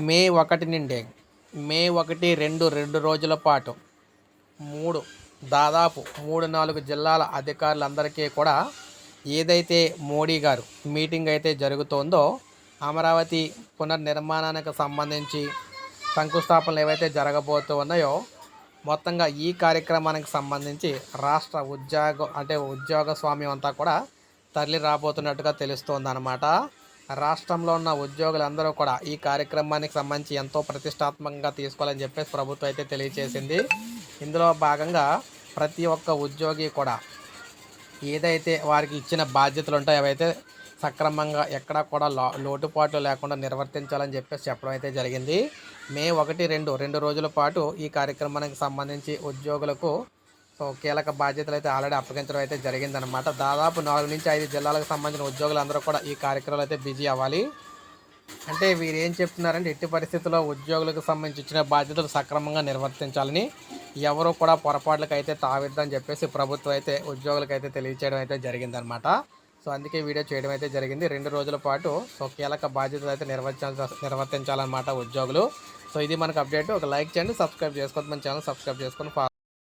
మే ఒకటి నుండి మే ఒకటి రెండు రెండు రోజుల పాటు మూడు దాదాపు మూడు నాలుగు జిల్లాల అధికారులందరికీ కూడా ఏదైతే మోడీ గారు మీటింగ్ అయితే జరుగుతోందో అమరావతి పునర్నిర్మాణానికి సంబంధించి శంకుస్థాపనలు ఏవైతే జరగబోతూ ఉన్నాయో మొత్తంగా ఈ కార్యక్రమానికి సంబంధించి రాష్ట్ర ఉద్యోగ అంటే ఉద్యోగ స్వామ్యం అంతా కూడా తరలి రాబోతున్నట్టుగా తెలుస్తోందనమాట రాష్ట్రంలో ఉన్న ఉద్యోగులందరూ కూడా ఈ కార్యక్రమానికి సంబంధించి ఎంతో ప్రతిష్టాత్మకంగా తీసుకోవాలని చెప్పేసి ప్రభుత్వం అయితే తెలియజేసింది ఇందులో భాగంగా ప్రతి ఒక్క ఉద్యోగి కూడా ఏదైతే వారికి ఇచ్చిన బాధ్యతలు ఉంటాయో అవైతే సక్రమంగా ఎక్కడా కూడా లో లోటుపాట్లు లేకుండా నిర్వర్తించాలని చెప్పేసి చెప్పడం అయితే జరిగింది. మే ఒకటి రెండు రెండు రోజుల పాటు ఈ కార్యక్రమానికి సంబంధించి ఉద్యోగులకు కీలక బాధ్యతలు అయితే ఆల్రెడీ అప్పగించడం అయితే జరిగిందనమాట దాదాపు నాలుగు నుంచి ఐదు జిల్లాలకు సంబంధించిన ఉద్యోగులందరూ కూడా ఈ కార్యక్రమాలు అయితే బిజీ అవ్వాలి. అంటే వీరు ఏం చెప్తున్నారంటే ఎట్టి పరిస్థితుల్లో ఉద్యోగులకు సంబంధించిన బాధ్యతలు సక్రమంగా నిర్వర్తించాలని ఎవరు కూడా పొరపాట్లకు అయితే తావిద్దని చెప్పేసి ప్రభుత్వం అయితే ఉద్యోగులకు అయితే తెలియచేయడం అయితే జరిగిందనమాట సో అందుకే వీడియో చేయడం అయితే జరిగింది. రెండు రోజుల పాటు సో కీలక బాధ్యతలు అయితే నిర్వర్తించాల్సి నిర్వర్తించాలన్నమాట ఉద్యోగులు. సో ఇది మనకు అప్డేట్. ఒక లైక్ చేయండి సబ్స్క్రైబ్ చేసుకోవద్దు. మన ఛానల్ సబ్స్క్రైబ్ చేసుకొని